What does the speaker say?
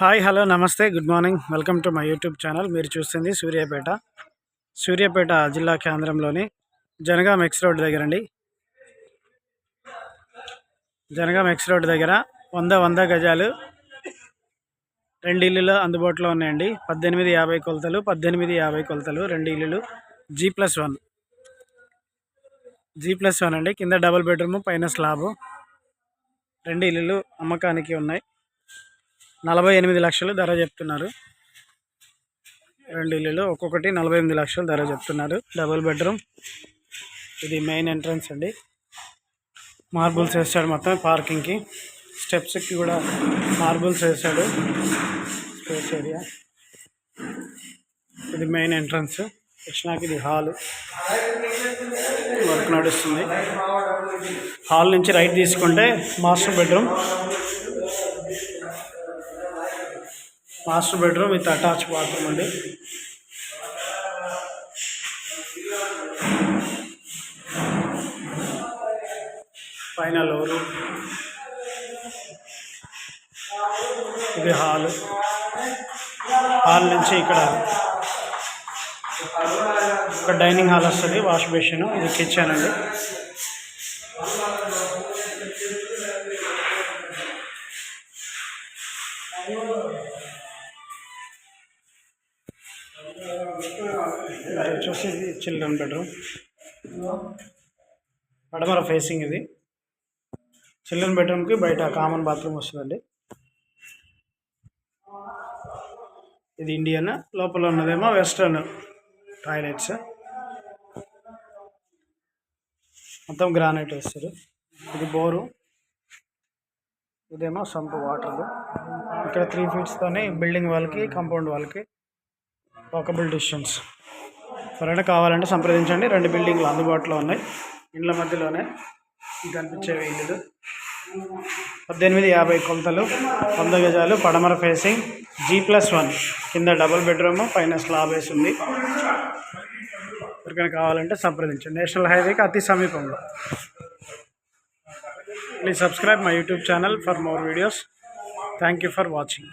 Hi hello namaste good morning. Welcome to my YouTube channel. మీరు చూస్తుంది సూర్యాపేట సూర్యాపేట జిల్లా కేంద్రంలోని జనగాం ఎక్స్ రోడ్ దగ్గర అండి. జనగాం ఎక్స్ రోడ్ దగ్గర వంద వంద గజాలు రెండు ఇల్లులు అందుబాటులో ఉన్నాయండి. పద్దెనిమిది యాభై కొలతలు పద్దెనిమిది యాభై కొలతలు రెండు ఇల్లులు G plus one G plus one అండి. కింద డబుల్ బెడ్రూమ్ పైన స్లాబు రెండు ఇల్లులు అమ్మకానికి ఉన్నాయి. నలభై ఎనిమిది లక్షలు ధర చెప్తున్నారు. రెండు ఇల్లులు ఒక్కొక్కటి నలభై ఎనిమిది లక్షలు ధర చెప్తున్నారు. Double bedroom. ఇది మెయిన్ ఎంట్రన్స్ అండి. మార్బుల్స్ వేస్తాడు మొత్తం పార్కింగ్కి. స్టెప్స్కి కూడా మార్బుల్స్ వేస్తాడు స్పేస్ ఏరియా. ఇది మెయిన్ ఎంట్రన్స్. కృష్ణాకి ఇది హాల్. వర్క్ నడుస్తుంది. హాల్ నుంచి రైట్ తీసుకుంటే master bedroom. Master bedroom with attach bathroom అండి. పైన లోరు ఇది హాల్. హాల్ నుంచి ఇక్కడ ఒక డైనింగ్ హాల్ వస్తుంది వాష్ బేసిన్ ఇది కిచెన్ అండి. ఇది వచ్చేసి చిల్డ్రన్ బెడ్రూమ్ పడమర ఫేసింగ్ ఇది. చిల్డ్రన్ బెడ్రూమ్కి బయట కామన్ బాత్రూమ్ వస్తుందండి. ఇది ఇండియన్ లోపల ఉన్నదేమో వెస్ట్రన్ టాయిలెట్స్ మొత్తం గ్రానైట్ వేస్తారు. ఇది బోరు. ఇదేమో సంప్ వాటర్ ఇక్కడ త్రీ ఫీట్స్తోనే బిల్డింగ్ వాళ్ళకి కాంపౌండ్ వాళ్ళకి వాకబుల్ డిస్టెన్స్ ఎవరైనా కావాలంటే సంప్రదించండి. రెండు బిల్డింగ్లు అందుబాటులో ఉన్నాయి. ఇండ్ల మధ్యలోనే కనిపించేవి ఇల్లులు. పద్దెనిమిది యాభై కొలతలు వంద గజాలు పడమర ఫేసింగ్ జీ ప్లస్ వన్. కింద డబుల్ బెడ్రూమ్ పైన స్లాబ్ వేసి ఉంది. ఎవరికైనా కావాలంటే సంప్రదించండి. నేషనల్ హైవేకి అతి సమీపంలో. Please subscribe my YouTube channel for more videos. Thank you for watching.